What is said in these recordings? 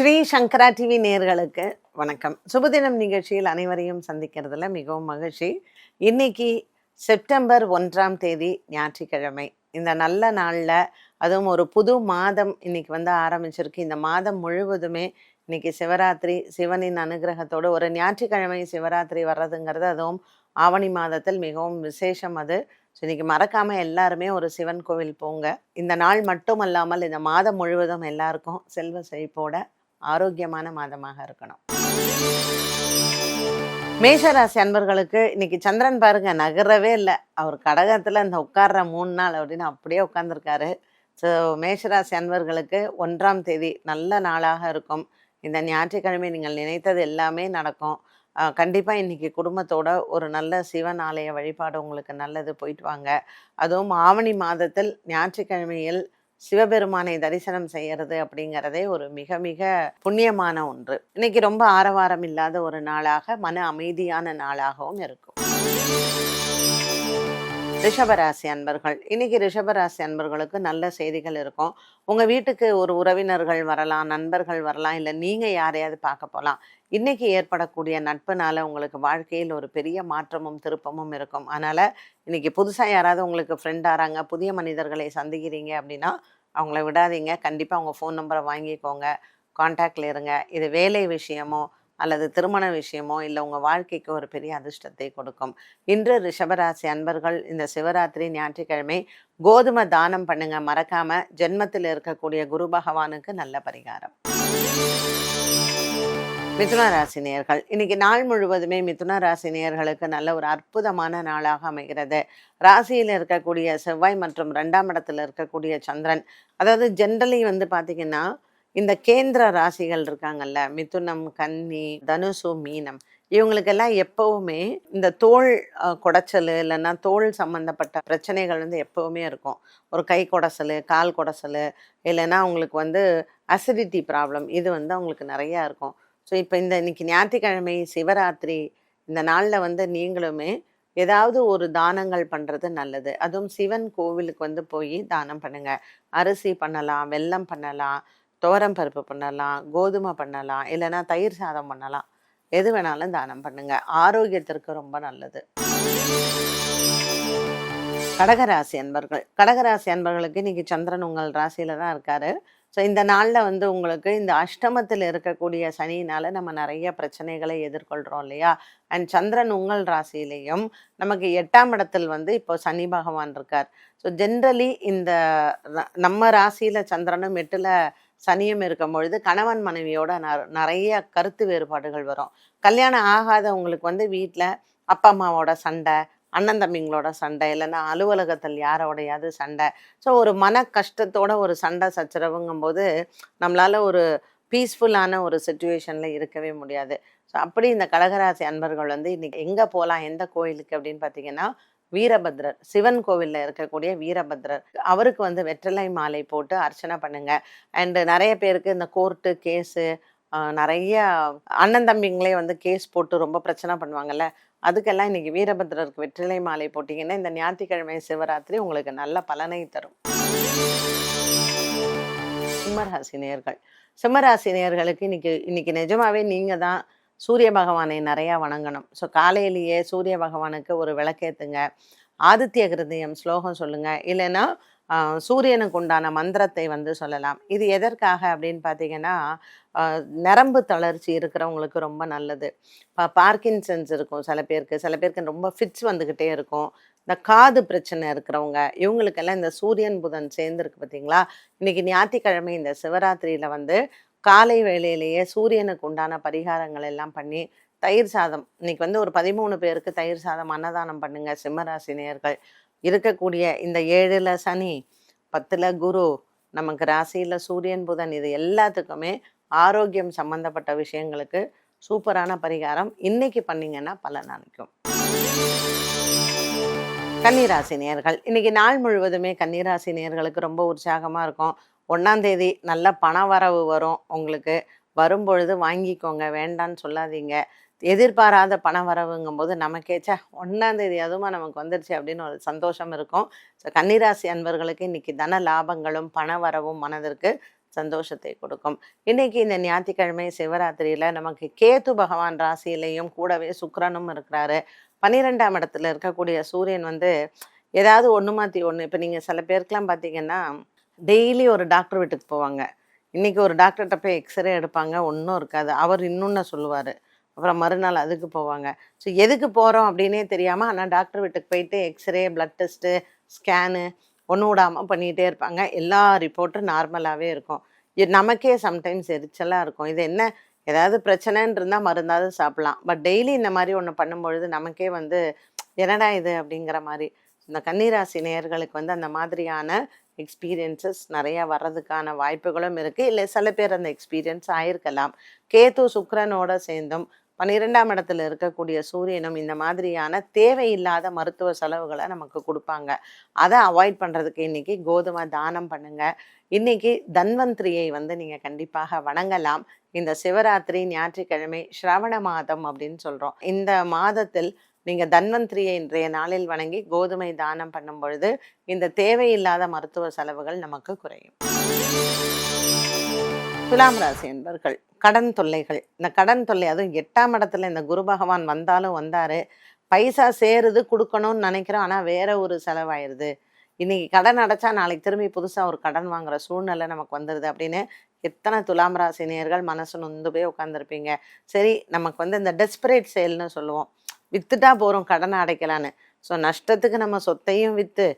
ஸ்ரீ சங்கரா TV நேர்களுக்கு வணக்கம். சுபதினம் நிகழ்ச்சியில் அனைவரையும் சந்திக்கிறதுல மிகவும் மகிழ்ச்சி. இன்னைக்கு செப்டம்பர் ஒன்றாம் தேதி ஞாயிற்றுக்கிழமை. இந்த நல்ல நாளில் அதுவும் ஒரு புது மாதம் இன்னைக்கு வந்து ஆரம்பிச்சிருக்கு. இந்த மாதம் முழுவதுமே இன்னைக்கு சிவராத்திரி சிவனின் அனுகிரகத்தோடு ஒரு ஞாயிற்றுக்கிழமை சிவராத்திரி வர்றதுங்கிறது அதுவும் ஆவணி மாதத்தில் மிகவும் விசேஷம் அது. ஸோ இன்னைக்கு மறக்காமல் எல்லாருமே ஒரு சிவன் கோவில் போங்க. இந்த நாள் மட்டும் அல்லாமல் இந்த மாதம் முழுவதும் எல்லாருக்கும் செல்வ செழிப்போட ஆரோக்கியமான மாதமாக இருக்கணும். மேஷராசி அன்பர்களுக்கு இன்னைக்கு சந்திரன் பாருங்க நகரவே இல்லை. அவர் கடகத்தில் அந்த உட்கார்ற மூணு நாள் அப்படின்னு அப்படியே உட்காந்துருக்காரு ஸோ மேஷராசி அன்பர்களுக்கு ஒன்றாம் தேதி நல்ல நாளாக இருக்கும். இந்த ஞாயிற்றுக்கிழமை நீங்கள் நினைத்தது எல்லாமே நடக்கும். கண்டிப்பாக இன்னைக்கு குடும்பத்தோட ஒரு நல்ல சிவன் ஆலய வழிபாடு உங்களுக்கு நல்லது போயிட்டு வாங்க. அதுவும் ஆவணி மாதத்தில் ஞாயிற்றுக்கிழமையில் சிவபெருமானை தரிசனம் செய்யறது அப்படிங்கிறதே ஒரு மிக மிக புண்ணியமான ஒன்று. இன்னைக்கு ரொம்ப ஆரவாரம் இல்லாத ஒரு நாளாக மன அமைதியான நாளாகவும் இருக்கும். ரிஷபராசி அன்பர்கள். இன்னைக்கு ரிஷபராசி அன்பர்களுக்கு நல்ல செய்திகள் இருக்கும். உங்க வீட்டுக்கு ஒரு உறவினர்கள் வரலாம் நண்பர்கள் வரலாம் இல்லை நீங்க யாரையாவது பார்க்க போகலாம் இன்னைக்கு ஏற்படக்கூடிய நட்புனால உங்களுக்கு வாழ்க்கையில் ஒரு பெரிய மாற்றமும் திருப்பமும் இருக்கும். அதனால இன்னைக்கு புதுசாக யாராவது உங்களுக்கு ஃப்ரெண்ட் ஆறாங்க புதிய மனிதர்களை சந்திக்கிறீங்க அப்படின்னா அவங்கள விடாதீங்க. கண்டிப்பாக அவங்க ஃபோன் நம்பரை வாங்கிக்கோங்க. காண்டாக்டில் இருங்க. இது வேலை விஷயமோ அல்லது திருமண விஷயமோ இல்லை உங்கள் வாழ்க்கைக்கு ஒரு பெரிய அதிர்ஷ்டத்தை கொடுக்கும். இன்று ரிஷபராசி அன்பர்கள் இந்த சிவராத்திரி ஞாயிற்றுக்கிழமை கோதுமை தானம் பண்ணுங்க. மறக்காம ஜென்மத்தில் இருக்கக்கூடிய குரு பகவானுக்கு நல்ல பரிகாரம். மிதுன ராசி நேயர்கள் இன்னைக்கு நாள் முழுவதுமே மிதுன ராசினியர்களுக்கு நல்ல ஒரு அற்புதமான நாளாக அமைகிறது. ராசியில் இருக்கக்கூடிய செவ்வாய் மற்றும் ரெண்டாம் இடத்துல இருக்கக்கூடிய சந்திரன் அதாவது ஜென்ரலி வந்து பார்த்தீங்கன்னா இந்த கேந்திர ராசிகள் இருக்காங்கல்ல மிதுனம் கன்னி தனுசு மீனம் இவங்களுக்கெல்லாம் எப்பவுமே இந்த தோல் குடைச்சல் இல்லைன்னா தோல் சம்மந்தப்பட்ட பிரச்சனைகள் வந்து எப்பவுமே இருக்கும். ஒரு கை குடைசல் கால் குடைசல் இல்லைன்னா அவங்களுக்கு வந்து அசிடிட்டி ப்ராப்ளம் இது வந்து அவங்களுக்கு நிறையா இருக்கும். ஸோ இப்போ இந்த இன்னைக்கு ஞாயிற்றுக்கிழமை சிவராத்திரி இந்த நாளில் வந்து நீங்களுமே ஏதாவது ஒரு தானங்கள் பண்ணுறது நல்லது. அதுவும் சிவன் கோவிலுக்கு வந்து போய் தானம் பண்ணுங்கள் அரிசி பண்ணலாம் வெல்லம் பண்ணலாம் துவரம் பருப்பு பண்ணலாம் கோதுமை பண்ணலாம் இல்லைன்னா தயிர் சாதம் பண்ணலாம். எது வேணாலும் தானம் பண்ணுங்க. ஆரோக்கியத்திற்கு ரொம்ப நல்லது. கடகராசி அன்பர்கள். கடகராசி அன்பர்களுக்கு இன்னைக்கு சந்திரன் உங்கள் ராசியில தான் இருக்காரு. ஸோ இந்த நாளில் வந்து உங்களுக்கு இந்த அஷ்டமத்தில் இருக்கக்கூடிய சனியினால் நம்ம நிறைய பிரச்சனைகளை எதிர்கொள்கிறோம் இல்லையா? அண்ட் சந்திரன் உங்கள் ராசியிலையும் நமக்கு எட்டாம் இடத்தில் வந்து இப்போ சனி பகவான் இருக்கார். ஸோ ஜென்ரலி இந்த ர- நம்ம ராசியில் சந்திரனும் எட்டில் சனியும் இருக்கும் பொழுது கணவன் மனைவியோட நிறைய கருத்து வேறுபாடுகள் வரும். கல்யாணம் ஆகாதவங்களுக்கு வந்து வீட்டில் அப்பா அம்மாவோட சண்டை அண்ணன் தம்பிங்களோட சண்டை இல்லைன்னா அலுவலகத்தில் யாரோடையாவது சண்டை. ஸோ ஒரு மன கஷ்டத்தோட ஒரு சண்டை சச்சரவுங்கும்போது நம்மளால ஒரு பீஸ்ஃபுல்லான ஒரு சுச்சுவேஷனில் இருக்கவே முடியாது. ஸோ அப்படி இந்த கடகராசி அன்பர்கள் வந்து இன்னைக்கு எங்கே போகலாம் எந்த கோயிலுக்கு அப்படின்னு பார்த்தீங்கன்னா வீரபத்ரர் சிவன் கோவிலில் இருக்கக்கூடிய வீரபத்ரர். அவருக்கு வந்து வெற்றிலை மாலை போட்டு அர்ச்சனை பண்ணுங்க. அண்டு நிறைய பேருக்கு இந்த கோர்ட்டு கேஸு நிறைய அண்ணன் தம்பிங்களே வந்து கேஸ் போட்டு ரொம்ப பிரச்சனை பண்ணுவாங்கல்ல. அதுக்கெல்லாம் இன்னைக்கு வீரபத்ரருக்கு வெற்றிலை மாலை போட்டிங்கன்னா இந்த ஞாயிற்றுக்கிழமை சிவராத்திரி உங்களுக்கு நல்ல பலனை தரும். சிம்மராசி நேர்கள் சிம்மராசி நேர்களுக்கு இன்னைக்கு இன்னைக்கு நிஜமாவே நீங்கள் தான் சூரிய பகவானை நிறையா வணங்கணும். ஸோ காலையிலேயே சூரிய பகவானுக்கு ஒரு விளக்கேத்துங்க. ஆதித்ய கிருதயம் ஸ்லோகம் சொல்லுங்கள் இல்லைன்னா சூரியனுக்கு உண்டான மந்திரத்தை வந்து சொல்லலாம். இது எதற்காக அப்படின்னு பார்த்தீங்கன்னா நரம்பு தளர்ச்சி இருக்கிறவங்களுக்கு ரொம்ப நல்லது. இப்போ பார்க்கின்சன்ஸ் இருக்கும் சில பேருக்கு. சில பேருக்கு ரொம்ப ஃபிட்ஸ் வந்துக்கிட்டே இருக்கும். இந்த காது பிரச்சனை இருக்கிறவங்க இவங்களுக்கெல்லாம் இந்த சூரியன் புதன் சேர்ந்துருக்கு பார்த்தீங்களா? இன்னைக்கு ஞாயிற்றுக்கிழமை இந்த சிவராத்திரியில் வந்து காலை வேளையிலேயே சூரியனுக்கு உண்டான பரிகாரங்கள் எல்லாம் பண்ணி தயிர் சாதம். இன்னைக்கு வந்து ஒரு பதிமூணு பேருக்கு தயிர் சாதம் அன்னதானம் பண்ணுங்க. சிம்மராசி நேர்கள் இருக்கக்கூடிய இந்த ஏழுல சனி பத்துல குரு நமக்கு ராசியில சூரியன் புதன் இது எல்லாத்துக்குமே ஆரோக்கியம் சம்பந்தப்பட்ட விஷயங்களுக்கு சூப்பரான பரிகாரம் இன்னைக்கு பண்ணீங்கன்னா பலன் அளிக்கும் கன்னிராசி நேர்கள் இன்னைக்கு நாள் முழுவதுமே கன்னிராசி நேர்களுக்கு ரொம்ப உற்சாகமா இருக்கும். ஒன்றாந்தேதி நல்ல பண வரவு வரும் உங்களுக்கு. வரும்பொழுது வாங்கிக்கோங்க வேண்டான்னு சொல்லாதீங்க. எதிர்பாராத பண வரவுங்கும்போது நமக்கேச்சா ஒன்றாந்தேதி தேதி அதுவுமா நமக்கு வந்துருச்சு அப்படின்னு ஒரு சந்தோஷம் இருக்கும். ஸோ கன்னிராசி அன்பர்களுக்கு இன்றைக்கி தன லாபங்களும் பண வரவும் மனதிற்கு சந்தோஷத்தை கொடுக்கும். இன்னைக்கு இந்த ஞாயிற்றுக்கிழமை சிவராத்திரியில் நமக்கு கேத்து பகவான் ராசியிலையும் கூடவே சுக்கரனும் இருக்கிறாரு. பன்னிரெண்டாம் இடத்துல இருக்கக்கூடிய சூரியன் வந்து ஏதாவது ஒன்று மாற்றி ஒன்று இப்போ நீங்கள் சில பேருக்கெலாம் பார்த்தீங்கன்னா டெய்லி ஒரு டாக்டர் வீட்டுக்கு போவாங்க. இன்னைக்கு ஒரு டாக்டர்கிட்ட போய் எக்ஸ்ரே எடுப்பாங்க ஒன்றும் இருக்காது. அவர் இன்னொன்று சொல்லுவார். அப்புறம் மறுநாள் அதுக்கு போவாங்க. ஸோ எதுக்கு போகிறோம் அப்படின்னே தெரியாமல் ஆனால் டாக்டர் வீட்டுக்கு போயிட்டு எக்ஸ்ரே பிளட் டெஸ்ட்டு ஸ்கேனு ஒன்று விடாமல் பண்ணிகிட்டே இருப்பாங்க. எல்லா ரிப்போர்ட்டும் நார்மலாகவே இருக்கும். நமக்கே சம்டைம்ஸ் எரிச்சலாக இருக்கும். இது என்ன? ஏதாவது பிரச்சனைன்னு இருந்தால் மருந்தாவது சாப்பிட்லாம். பட் டெய்லி இந்த மாதிரி ஒன்று பண்ணும்பொழுது நமக்கே வந்து என்னடா இது அப்படிங்கிற மாதிரி. இந்த கன்னிராசி நேயர்களுக்கு வந்து அந்த மாதிரியான எக்ஸ்பீரியன்சஸ் நிறையா வர்றதுக்கான வாய்ப்புகளும் இருக்குது இல்லை சில பேர் அந்த எக்ஸ்பீரியன்ஸ் ஆயிருக்கலாம். கேது சுக்கரனோட சேர்ந்தும் பன்னிரெண்டாம் இடத்துல இருக்கக்கூடிய சூரியனும் இந்த மாதிரியான தேவையில்லாத மருத்துவ செலவுகளை நமக்கு கொடுப்பாங்க. அதை அவாய்ட் பண்ணுறதுக்கு இன்னைக்கு கோதுமை தானம் பண்ணுங்கள் இன்றைக்கி தன்வந்திரியை வந்து நீங்கள் கண்டிப்பாக வணங்கலாம். இந்த சிவராத்திரி ஞாயிற்றுக்கிழமை ஸ்ரவண மாதம் அப்படின்னு சொல்கிறோம் இந்த மாதத்தில் நீங்க தன்வந்திரியை இன்றைய நாளில் வணங்கி கோதுமை தானம் பண்ணும் பொழுது இந்த தேவையில்லாத மருத்துவ செலவுகள் நமக்கு குறையும். துலாம் ராசி என்பர்கள் கடன் தொல்லைகள். இந்த கடன் தொல்லை அதுவும் எட்டாம் இடத்துல இந்த குரு பகவான் வந்தாலும் வந்தாரு. பைசா சேருது கொடுக்கணும்னு நினைக்கிறோம். ஆனால் வேற ஒரு செலவாயிருது. இன்னைக்கு கடன் அடைச்சா நாளைக்கு திரும்பி புதுசாக ஒரு கடன் வாங்குற சூழ்நிலை நமக்கு வந்துடுது அப்படின்னு எத்தனை துலாம் ராசி நேர்கள் மனசு நொந்து போய் உட்காந்துருப்பீங்க சரி நமக்கு வந்து இந்த டெஸ்பரேட் சேல்னு சொல்லுவோம். வித்துட்டா போகிறோம் கடனை அடைக்கலான்னு. ஸோ நஷ்டத்துக்கு நம்ம சொத்தையும் விற்று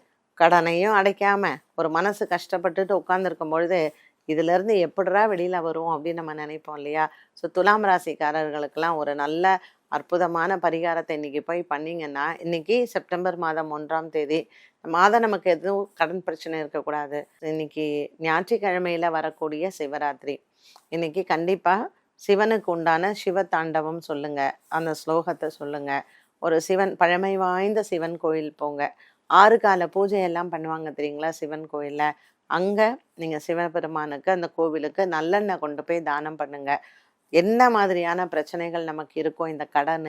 கடனையும் அடைக்காமல் ஒரு மனசு கஷ்டப்பட்டுட்டு உட்காந்துருக்கும் பொழுது இதுலேருந்து எப்படிரா வெளியில் வரும் அப்படின்னு நம்ம நினைப்போம் இல்லையா? ஸோ துலாம் ராசிக்காரர்களுக்கெல்லாம் ஒரு நல்ல அற்புதமான பரிகாரத்தை இன்னைக்கு போய் பண்ணிங்கன்னா இன்னைக்கு செப்டம்பர் மாதம் ஒன்றாம் தேதி மாதம் நமக்கு எதுவும் கடன் பிரச்சனை இருக்கக்கூடாது. இன்னைக்கு ஞாயிற்றுக்கிழமையில் வரக்கூடிய சிவராத்திரி. இன்னைக்கு கண்டிப்பாக சிவனுக்கு உண்டான சிவ தாண்டவம் சொல்லுங்கள் அந்த ஸ்லோகத்தை சொல்லுங்கள் ஒரு சிவன் பழமை வாய்ந்த சிவன் கோயில் போங்க. ஆறு கால பூஜையெல்லாம் பண்ணுவாங்க தெரியுங்களா சிவன் கோயிலில்? அங்கே நீங்கள் சிவபெருமானுக்கு அந்த கோவிலுக்கு நல்லெண்ணெய் கொண்டு போய் தானம் பண்ணுங்கள் என்ன மாதிரியான பிரச்சனைகள் நமக்கு இருக்கும் இந்த கடன்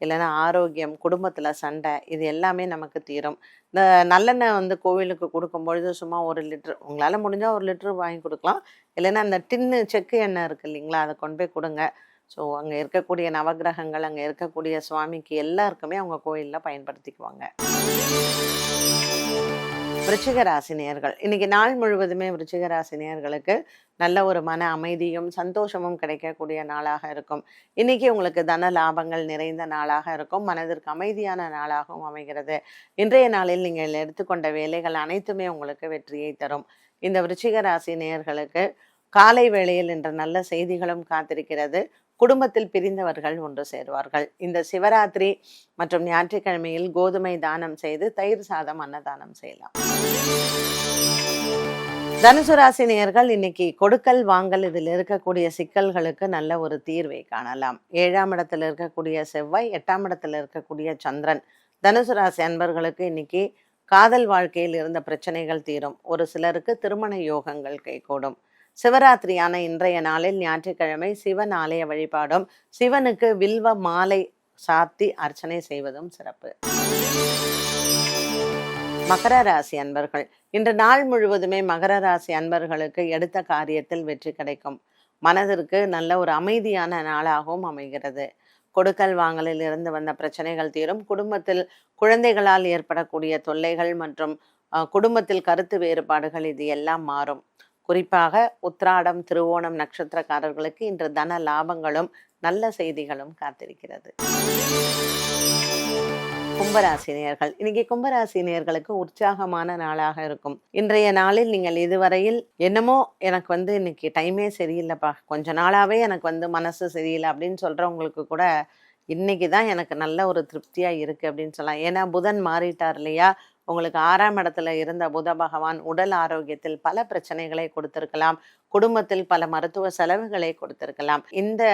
இல்லைன்னா ஆரோக்கியம் குடும்பத்தில் சண்டை இது எல்லாமே நமக்கு தீரும். இந்த நல்லெண்ணெய் வந்து கோவிலுக்கு கொடுக்கும் பொழுது சும்மா ஒரு லிட்டர் உங்களால் முடிஞ்சால் ஒரு லிட்டர் வாங்கி கொடுக்கலாம். இல்லைன்னா அந்த டின்னு செக்கு எண்ணெய் இருக்கு இல்லைங்களா அதை கொண்டு போய் கொடுங்க. ஸோ அங்கே இருக்கக்கூடிய நவகிரகங்கள் அங்கே இருக்கக்கூடிய சுவாமிக்கு எல்லாருக்குமே அவங்க கோயிலில் பயன்படுத்திக்குவாங்க. விருச்சிகராசி நேர்கள் இன்னைக்கு நாள் முழுவதுமே விருச்சிகராசி நேர்களுக்கு நல்ல ஒரு மன அமைதியும் சந்தோஷமும் கிடைக்கக்கூடிய நாளாக இருக்கும். இன்னைக்கு உங்களுக்கு தன லாபங்கள் நிறைந்த நாளாக இருக்கும். மனதிற்கு அமைதியான நாளாகவும் அமைகிறது. இன்றைய நாளில் நீங்கள் எடுத்துக்கொண்ட வேலைகள் அனைத்துமே உங்களுக்கு வெற்றியை தரும். இந்த விருச்சிகராசி நேர்களுக்கு காலை வேளையில் என்ற நல்ல செய்திகளும் காத்திருக்கிறது. குடும்பத்தில் பிரிந்தவர்கள் ஒன்று சேருவார்கள். இந்த சிவராத்திரி மற்றும் ஞாயிற்றுக்கிழமையில் கோதுமை தானம் செய்து தயிர் சாதம் அன்னதானம் செய்யலாம். தனுசு ராசி இன்னைக்கு கொடுக்கல் வாங்கல் இதில் இருக்கக்கூடிய சிக்கல்களுக்கு நல்ல ஒரு தீர்வை காணலாம். ஏழாம் இடத்துல இருக்கக்கூடிய செவ்வாய் எட்டாம் இடத்துல இருக்கக்கூடிய சந்திரன். தனுசு ராசி அன்பர்களுக்கு இன்னைக்கு காதல் வாழ்க்கையில் இருந்த பிரச்சனைகள் தீரும். ஒரு சிலருக்கு திருமண யோகங்கள் கைகூடும். சிவராத்திரியான இன்றைய நாளில் ஞாயிற்றுக்கிழமை சிவன் ஆலய வழிபாடும் சிவனுக்கு வில்வ மாலை சாத்தி அர்ச்சனை செய்வதும் சிறப்பு. மகர ராசி அன்பர்கள். இன்று நாள் முழுவதுமே மகர ராசி அன்பர்களுக்கு எடுத்த காரியத்தில் வெற்றி கிடைக்கும். மனதிற்கு நல்ல ஒரு அமைதியான நாளாகவும் அமைகிறது. கொடுக்கல் வாங்கலில் இருந்து வந்த பிரச்சனைகள் தீரும். குடும்பத்தில் குழந்தைகளால் ஏற்படக்கூடிய தொல்லைகள் மற்றும் குடும்பத்தில் கருத்து வேறுபாடுகள் இது எல்லாம் மாறும். குறிப்பாக உத்ராடம் திருவோணம் நட்சத்திரக்காரர்களுக்கு இன்று தன லாபங்களும் நல்ல செய்திகளும் காத்திருக்கிறது. கும்பராசினியர்கள். இன்னைக்கு கும்பராசினியர்களுக்கு உற்சாகமான நாளாக இருக்கும். இன்றைய நாளில் நீங்கள் இதுவரையில் என்னமோ எனக்கு வந்து இன்னைக்கு டைமே சரியில்லைப்பா. கொஞ்ச நாளாவே எனக்கு வந்து மனசு சரியில்லை அப்படின்னு சொல்றவங்களுக்கு கூட இன்னைக்கு தான் எனக்கு நல்ல ஒரு திருப்தியா இருக்கு அப்படின்னு சொல்லலாம். ஏன்னா புதன் மாறிட்டார் இல்லையா? உங்களுக்கு ஆறாம் இடத்துல இருந்த புத பகவான் உடல் ஆரோக்கியத்தில் பல பிரச்சனைகளை கொடுத்திருக்கலாம். குடும்பத்தில் பல மருத்துவ செலவுகளை கொடுத்திருக்கலாம். இந்த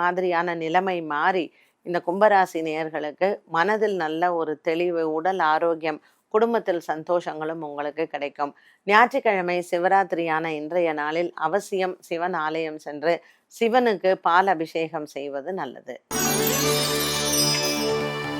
மாதிரியான நிலைமை மாறி இந்த கும்பராசி நேயர்களுக்கு மனதில் நல்ல ஒரு தெளிவு உடல் ஆரோக்கியம் குடும்பத்தில் சந்தோஷங்களும் உங்களுக்கு கிடைக்கும். ஞாயிற்றுக்கிழமை சிவராத்திரியான இன்றைய நாளில் அவசியம் சிவன் ஆலயம் சென்று சிவனுக்கு பால் அபிஷேகம் செய்வது நல்லது.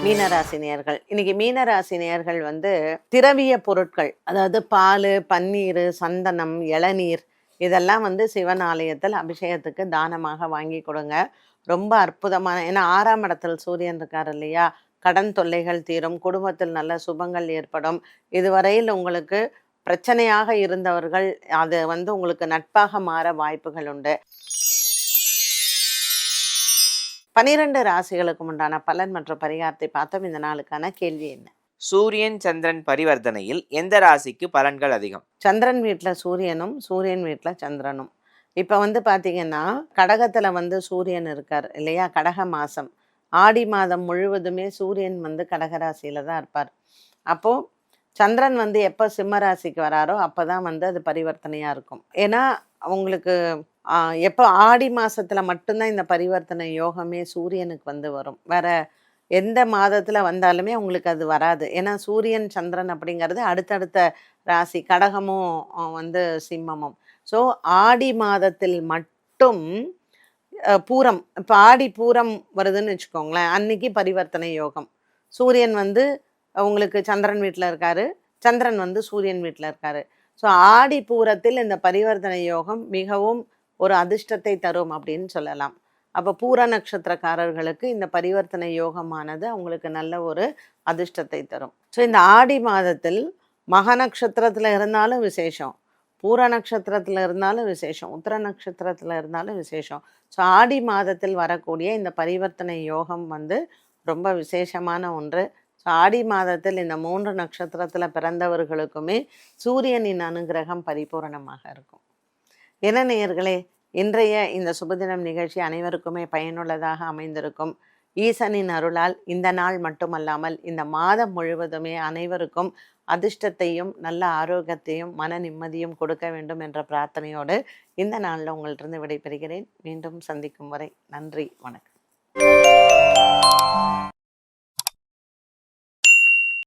மீனராசி நேர்கள் இன்னைக்கு மீனராசி நேர்கள் வந்து திரவிய பொருட்கள் அதாவது பால் பன்னீர் சந்தனம் இளநீர் இதெல்லாம் வந்து சிவன் ஆலயத்தில் அபிஷேகத்துக்கு தானமாக வாங்கி கொடுங்க. ரொம்ப அற்புதமான ஏன்னா ஆறாம் இடத்தில் சூரியன் இருக்கார் இல்லையா? கடன் தொல்லைகள் தீரும் குடும்பத்தில் நல்ல சுபங்கள் ஏற்படும். இதுவரையில் உங்களுக்கு பிரச்சனையாக இருந்தவர்கள் அது வந்து உங்களுக்கு நட்பாக மாற வாய்ப்புகள் உண்டு. பனிரெண்டு ராசிகளுக்கு உண்டான பலன் மற்றும் பரிகாரத்தை பார்த்தோம். இந்த நாளுக்கான கேள்வி என்ன? சூரியன் சந்திரன் பரிவர்த்தனையில் எந்த ராசிக்கு பலன்கள் அதிகம்? சந்திரன் வீட்டில் சூரியனும் சூரியன் வீட்டில் சந்திரனும். இப்போ வந்து பார்த்தீங்கன்னா கடகத்தில் வந்து சூரியன் இருக்கார் இல்லையா? கடக மாதம் ஆடி மாதம் முழுவதுமே சூரியன் வந்து கடகராசியில் தான் இருப்பார். அப்போது சந்திரன் வந்து எப்போ சிம்ம ராசிக்கு வராரோ அப்போ தான் வந்து அது பரிவர்த்தனையாக இருக்கும். ஏன்னா அவங்களுக்கு எப்போ ஆடி மாதத்தில் மட்டும்தான் இந்த பரிவர்த்தனை யோகமே சூரியனுக்கு வந்து வரும். வேற எந்த மாதத்தில் வந்தாலுமே உங்களுக்கு அது வராது. ஏன்னா சூரியன் சந்திரன் அப்படிங்கிறது அடுத்தடுத்த ராசி கடகமும் வந்து சிம்மமும். ஸோ ஆடி மாதத்தில் மட்டும் பூரம் இப்போ ஆடி பூரம் வருதுன்னு வச்சுக்கோங்களேன் அன்னைக்கு பரிவர்த்தனை யோகம். சூரியன் வந்து உங்களுக்கு சந்திரன் வீட்டில் இருக்காரு சந்திரன் வந்து சூரியன் வீட்டில் இருக்காரு. ஸோ ஆடி பூரத்தில் இந்த பரிவர்த்தனை யோகம் மிகவும் ஒரு அதிர்ஷ்டத்தை தரும் அப்படின்னு சொல்லலாம். அப்போ பூர நட்சத்திரக்காரர்களுக்கு இந்த பரிவர்த்தனை யோகமானது அவங்களுக்கு நல்ல ஒரு அதிர்ஷ்டத்தை தரும். ஸோ இந்த ஆடி மாதத்தில் மக நட்சத்திரத்தில் இருந்தாலும் விசேஷம். பூர நட்சத்திரத்தில் இருந்தாலும் விசேஷம் உத்தர நட்சத்திரத்தில் இருந்தாலும் விசேஷம். ஸோ ஆடி மாதத்தில் வரக்கூடிய இந்த பரிவர்த்தனை யோகம் வந்து ரொம்ப விசேஷமான ஒன்று. ஸோ ஆடி மாதத்தில் இந்த மூன்று நட்சத்திரத்தில் பிறந்தவர்களுக்குமே சூரியனின் அனுகிரகம் பரிபூரணமாக இருக்கும். என்ன நேயர்களே இன்றைய இந்த சுபதினம் நிகழ்ச்சி அனைவருக்குமே பயனுள்ளதாக அமைந்திருக்கும். ஈசனின் அருளால் இந்த நாள் மட்டுமல்லாமல் இந்த மாதம் முழுவதுமே அனைவருக்கும் அதிர்ஷ்டத்தையும் நல்ல ஆரோக்கியத்தையும் மன நிம்மதியும் கொடுக்க வேண்டும் என்ற பிரார்த்தனையோடு இந்த நாளில் உங்கள்கிட்ட விடைபெறுகிறேன். மீண்டும் சந்திக்கும் வரை நன்றி வணக்கம்.